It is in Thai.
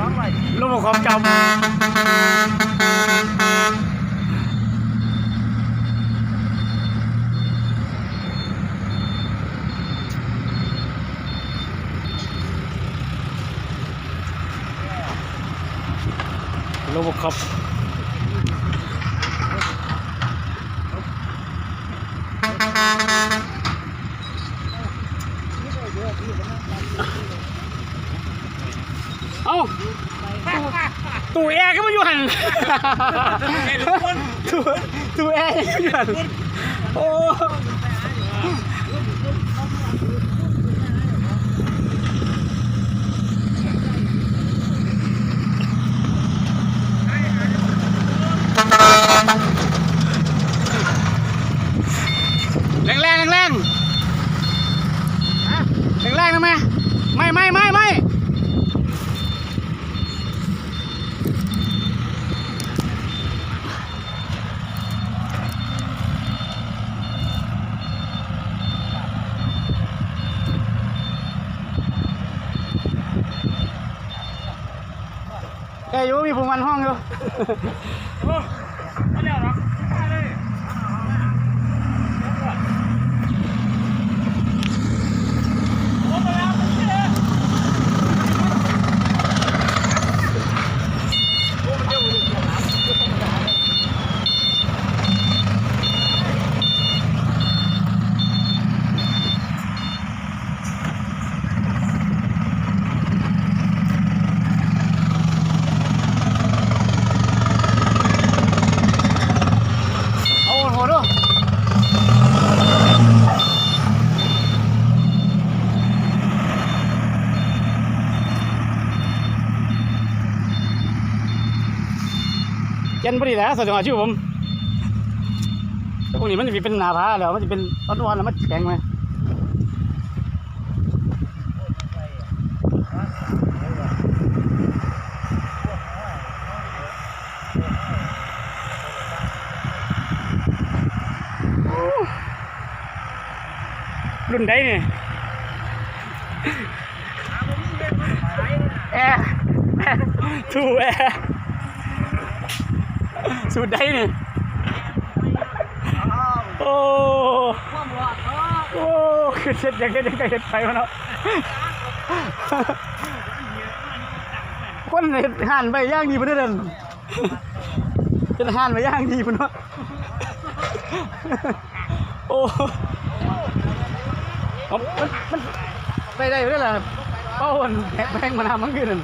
ระบบความจำระบครับอาตู้แอร์ก็มาอยู่หันตู้ตู้แอร์ก็อยู่หันโอ้แรงแรงแรงแรงแรงนะแม่ไม่ไม่ไม่ไม่ แกอยู่มีผู้มันห้องอยู่ ไม่เร็วหรอกมาเลยโอ้มาแล้วมันเชื่อโอ้มันเร็วเลย เอาโหดดู เย็นพอดีแหล้วสดจังหวะชื่อผมแต่พวกนี้มันจะเป็นหนาผาแล้วมันจะเป็นอ่อนๆแล้วมันแข็งไหมรุ่นใดนี่แอร์ทูแอร์ สูตรใดนี่โอ้ความร้อนเนาะโอ้คือเช็ดยังไงยังไงเห็ดไปวะเนาะคนเห็ดห่านไปย่างดีพุ่นเดินเห็ดห่านไปย่างดีพุ่นเนาะโอ้เอามันมันไปได้อยู่ได้แหละเป้าอันแพงมานานมันขึ้นนั่น